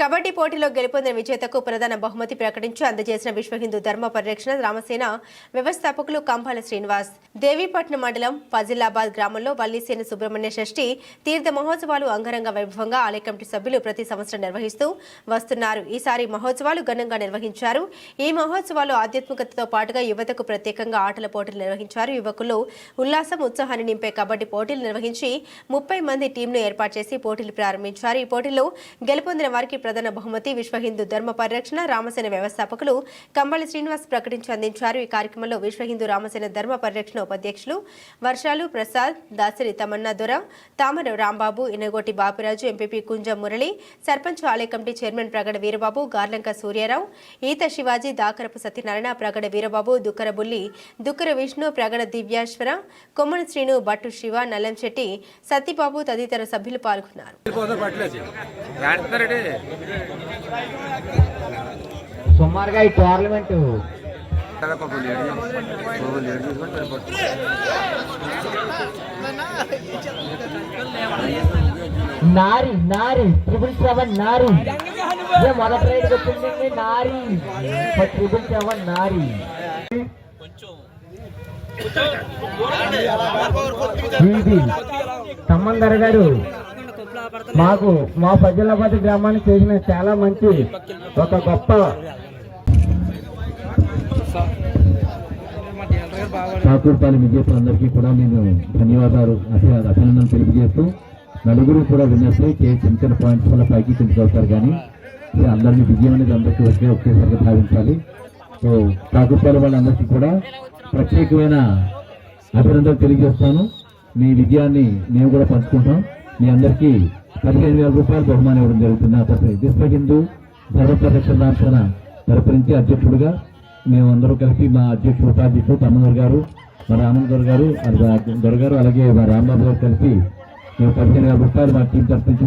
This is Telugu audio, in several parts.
కబడ్డీ పోటీలో గెలుపొందిన విజేతకు ప్రధాన బహుమతి ప్రకటించి అందజేసిన విశ్వ హిందూ ధర్మ పరిరక్షణ రామసేన వ్యవస్థాపకులు కంపాల శ్రీనివాస్. దేవీపట్నం మండలం ఫజిలాబాద్ గ్రామంలో వల్లీసేన సుబ్రహ్మణ్య షష్ఠి తీర్థ మహోత్సవాలు అంగరంగ వైభవంగా ఆలయ కమిటీ సభ్యులు ప్రతి సంవత్సరం నిర్వహిస్తూ వస్తున్నారు. ఈసారి మహోత్సవాలు ఘనంగా నిర్వహించారు. ఈ మహోత్సవాలు ఆధ్యాత్మికతతో పాటుగా యువతకు ప్రత్యేకంగా ఆటల పోటీలు నిర్వహించారు. యువకులు ఉల్లాసం ఉత్సాహాన్ని నింపే కబడ్డీ పోటీలు నిర్వహించి ముప్పై మంది టీంను ఏర్పాటు చేసి పోటీలు ప్రారంభించారు. ఈ పోటీలో గెలుపొందిన వారికి ప్రధాన బహుమతి విశ్వ హిందూ ధర్మ పరిరక్షణ రామసేన వ్యవస్థాపకులు కంబళి శ్రీనివాస్ ప్రకటించి అందించారు. ఈ కార్యక్రమంలో విశ్వ హిందూ రామసేన ధర్మ పరిరక్షణ ఉపాధ్యక్షులు వర్షాలు ప్రసాద్ దాసరి తమన్నా దొర తామర రాంబాబు ఇనగోటి బాపిరాజు ఎంపీపీ కుంజం మురళి సర్పంచ్ ఆలయ కమిటీ చైర్మన్ ప్రగడ వీరబాబు గార్లంక సూర్యారావు ఈత శివాజీ దాకరపు సత్యనారాయణ ప్రగడ వీరబాబు దుక్కర బుల్లి దుక్కర విష్ణు ప్రగడ దివ్యాశ్వర కొమ్మన శ్రీను భట్టు శివ నల్లంశెట్టి సత్యబాబు తదితర సభ్యులు పాల్గొన్నారు. సుమారుగా ఈ టోర్నమెంట్ నారి నారి ట్రిపుల్ సెవెన్ నారి. ఇదే మొదటి రైడ్ వచ్చిందండి నారి. ట్రిపుల్ సెవెన్ నారి. ఇది తమ్మందర్ గారు మాకు మా ఫజలాబాద్ గ్రామానికి చేసిన చాలా మంచి ఒక గొప్ప ఠాకూర్పాలి విజేతలందరికీ కూడా నేను ధన్యవాదాలు అసలు అభినందనలు తెలియజేస్తూ నలుగురు కూడా విన్నట్లే చిన్న చిన్న పాయింట్స్ వల్ల పైకి కిందకి కానీ అందరినీ విజయం అనేది అందరికీ ఒకే ఒకేసారిగా భావించాలి. సో ఠాకూర్పాలి వాళ్ళందరికీ కూడా ప్రత్యేకమైన అభినందనలు తెలియజేస్తాను. మీ విజయాన్ని మేము కూడా పంచుకుంటాం. మీ అందరికీ పదిహేను వేల రూపాయలు బహుమానం ఇవ్వడం జరుగుతుంది. ఆ తరఫున విశ్వ హిందూ ధర్మ ప్రదక్షిణ దార్శన అధ్యక్షుడిగా మేమందరూ కలిసి మా అధ్యక్షుడు ఉపాధ్యక్షుడు తమ్మనూరు గారు మా రామన్ గారు అది మా అలాగే మా రాంబాబు గారు కలిసి మేము పదిహేను వేల రూపాయలు మా టీం తరఫు నుంచి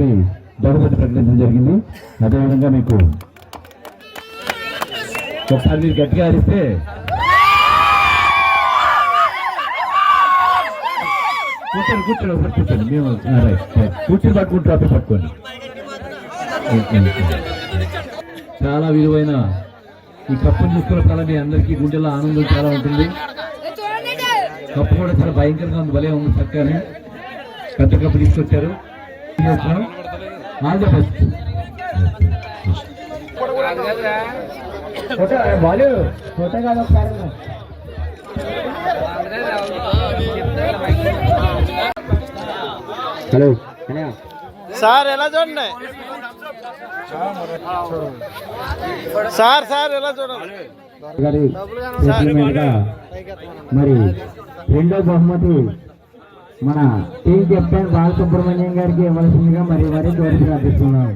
బహుమతి ప్రకటించడం జరిగింది. అదేవిధంగా మీకు ఒకసారి మీరు గట్టిగా అరిస్తే కూర్చోండి కూర్చోండి ఒకసారి కూర్చోండి. మేము ఆ, రైట్, రైట్. కూర్చొని పట్టుకుంటారు అప్పుడు పట్టుకోండి. చాలా విలువైన ఈ కప్పును చూసుకున్న కళ మీ అందరికీ గుండెల్లో ఆనందం చాలా ఉంటుంది. కప్పు కూడా చాలా భయంకరంగా ఉంది భలే ఉంది చక్కగానే. పెద్ద కప్పు తీసుకొచ్చారు. All the best. Photo photo కాదు ఒకసారి. హలో. సార్ ఎలా చూడండి? సార్ సార్ ఎలా చూడండి? మరి రెండో బహుమతి మన టీం కెప్టెన్ బాలసుబ్రహ్మణ్యం గారికి ఇవ్వాల్సిందిగా మరి మరి కోరిక అందిస్తున్నాం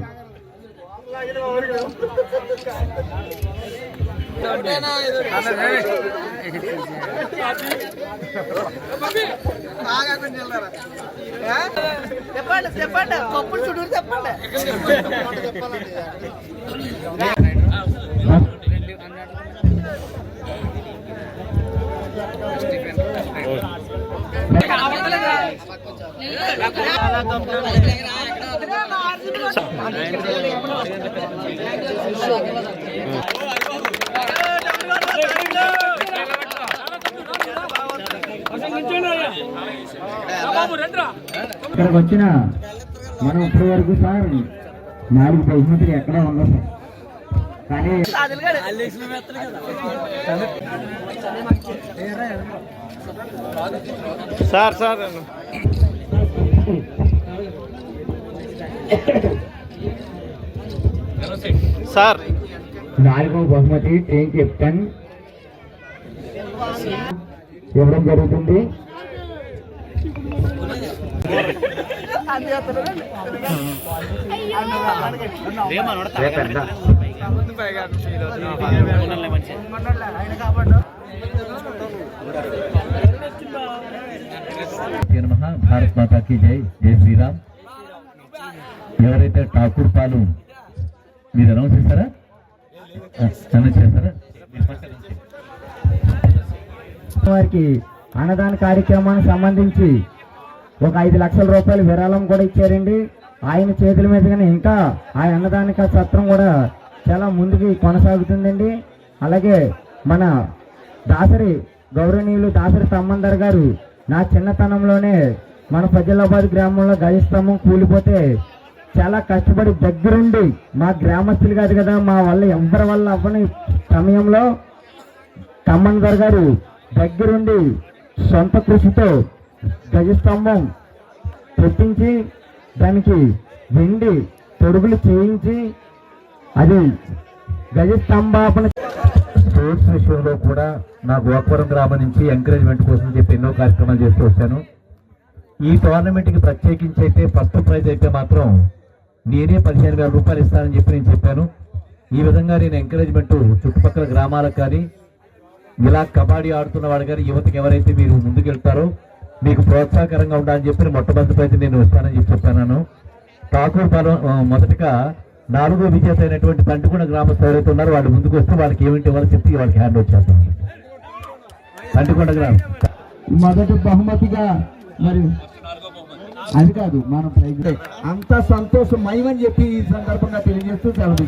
చెప్పండి. చెప్పండి కప్పుడు చుట్టూరు చెప్పండి ఇక్కడికి వచ్చిన మనం ఇప్పటి వరకు సార్ నాలుగు బహుమతులు ఎక్కడ ఉండవు కానీ సార్ సార్. సార్. నాలుగవ బహుమతి టీం కెప్టెన్. ఇవ్వడం జరుగుతుంది. భారత్ మాతాకి జై. జై శ్రీరామ్. ఎవరైతే ఠాకూర్ పాలు మీరు అనౌన్స్ అనౌన్స్ చేస్తారా? వారికి అన్నదాన కార్యక్రమానికి సంబంధించి ఒక ఐదు లక్షల రూపాయలు విరాళం కూడా ఇచ్చారండి. ఆయన చేతుల మీదుగానే ఇంకా ఆ అన్నదానిక సత్రం కూడా చాలా ముందుకి కొనసాగుతుందండి. అలాగే మన దాసరి గౌరవనీయులు దాసరి తమ్మందర్ గారు నా చిన్నతనంలోనే మన ఫజలాబాద్ గ్రామంలో గజస్తంభం కూలిపోతే చాలా కష్టపడి దగ్గరుండి మా గ్రామస్తులు కాదు కదా మా వల్ల ఎవరి వల్ల అవ్వని సమయంలో తమ్మన్దర్ గారు దగ్గరుండి సొంత కృషితో గజస్తంభం పెట్టించి దానికి వెండి తొడుగులు చేయించి అది గజస్తంభాపన స్పోర్ట్స్ విషయంలో కూడా నా గోకవరం గ్రామం నుంచి ఎంకరేజ్మెంట్ కోసం చెప్పి ఎన్నో కార్యక్రమాలు చేస్తూ వచ్చాను. ఈ టోర్నమెంట్కి ప్రత్యేకించి అయితే ఫస్ట్ ప్రైజ్ అయితే మాత్రం నేనే పదిహేను వేల రూపాయలు ఇస్తానని చెప్పి నేను చెప్పాను. ఈ విధంగా నేను ఎంకరేజ్మెంట్ చుట్టుపక్కల గ్రామాలకు కానీ ఇలా కబడ్డీ ఆడుతున్న వాడు కానీ యువతకి ఎవరైతే మీరు ముందుకెళ్తారో మీకు ప్రోత్సాహకరంగా ఉండాలని చెప్పి మొట్టమొదటిపైతే నేను ఇస్తానని చెప్పి చెప్పాను. ఠాకూర్ పాలెం మొదటగా నాలుగో విజేత అయినటువంటి తంటికొండ గ్రామస్తులు ఎవరైతే ఉన్నారో వాళ్ళు ముందుకు వస్తే వాళ్ళకి ఏమిటి ఇవ్వాలో చెప్పి వాళ్ళకి హ్యాండ్ వచ్చేస్తాం తంటికొండ గ్రామం. మొదటి బహుమతిగా మరి అది కాదు మనం ప్రైజ్ అంత సంతోషమయమని చెప్పి ఈ సందర్భంగా తెలియజేస్తూ సెలవు.